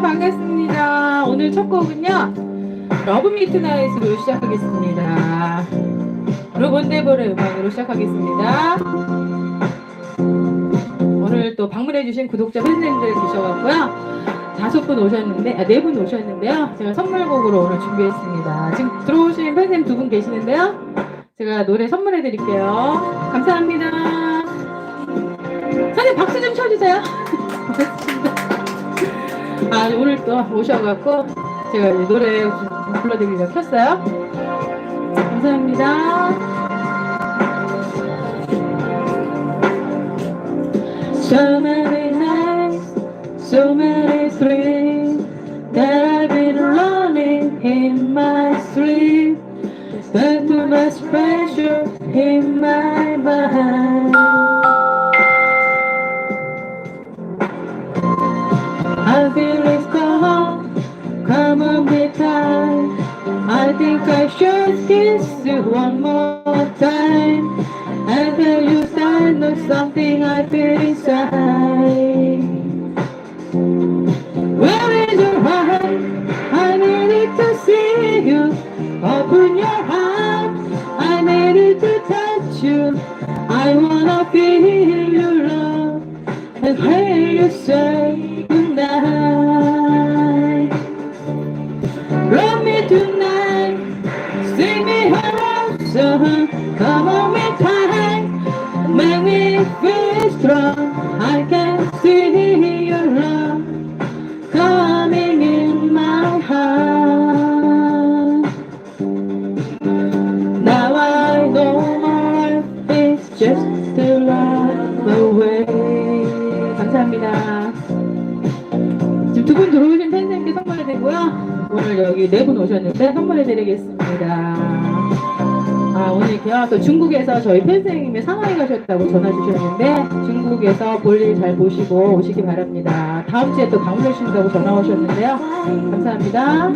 반갑습니다. 오늘 첫 곡은요. 러브 미트나잇으로 시작하겠습니다. 로본데보의 음악으로 시작하겠습니다. 오늘 또 방문해주신 구독자 팬님들 계셔갖고요. 다섯 분 오셨는데, 아, 네 분 오셨는데요. 제가 선물곡으로 오늘 준비했습니다. 지금 들어오신 팬님 두 분 계시는데요. 제가 노래 선물해드릴게요. 감사합니다. 선생님 박수 좀 쳐주세요. 고맙습니다. 아, 오늘 또 오셔갖고 제가 이 노래 좀 불러드리려고 켰어요. 감사합니다. So many nights, so many thrills that I've been running in my sleep. But too much pressure in my mind. One more time. Tell you stand of something I feel inside. Where is your heart? I needed to see you. Open your heart. I needed to touch you. I wanna feel Come on me tight, make me feel strong. I can see your love coming in my heart. Now I know my life is just a life away. 감사합니다. 지금 두 분 들어오신 팬님께 선물해 드리고요. 오늘 여기 네 분 오셨는데 선물해 드리겠습니다. 아, 오늘 이렇게요. 또 중국에서 저희 팬생님이 상하이 가셨다고 전화 주셨는데 중국에서 볼일 잘 보시고 오시기 바랍니다. 다음 주에 또 방문해 주신다고 전화 오셨는데요. 감사합니다.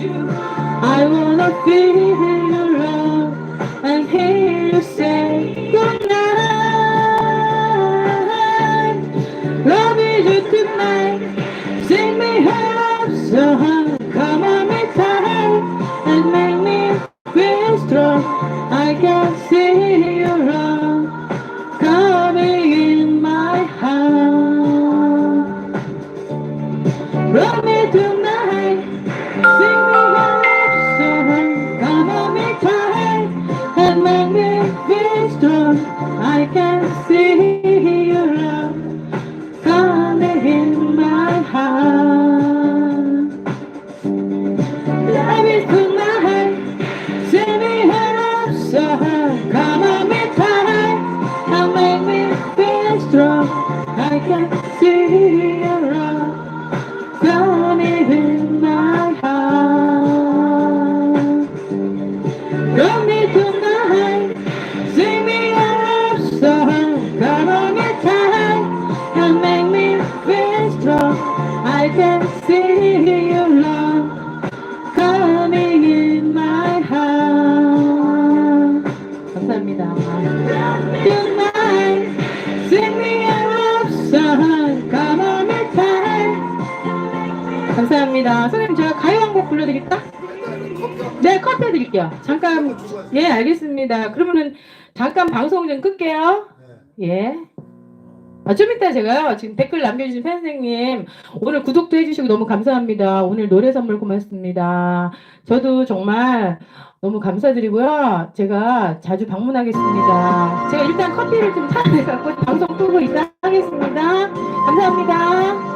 I wanna feel your and hear you say goodnight. Love you tonight. Sing me a love song. Can see love coming in my heart. Can see your love coming in my heart. 감사합니다. Tonight, sing me a love song. Come on, me tight. 감사합니다. 선생님 제가 가요 한 곡 불러드릴까? 네, 커피 드릴게요. 잠깐, 예, 알겠습니다. 그러면은 잠깐 방송 좀 끌게요. 예. 아, 좀 이따 제가요, 지금 댓글 남겨주신 팬생님, 오늘 구독도 해주시고 너무 감사합니다. 오늘 노래 선물 고맙습니다. 저도 정말 너무 감사드리고요. 제가 자주 방문하겠습니다. 제가 일단 커피를 좀 돼갖고 방송 끄고 이따 하겠습니다. 감사합니다.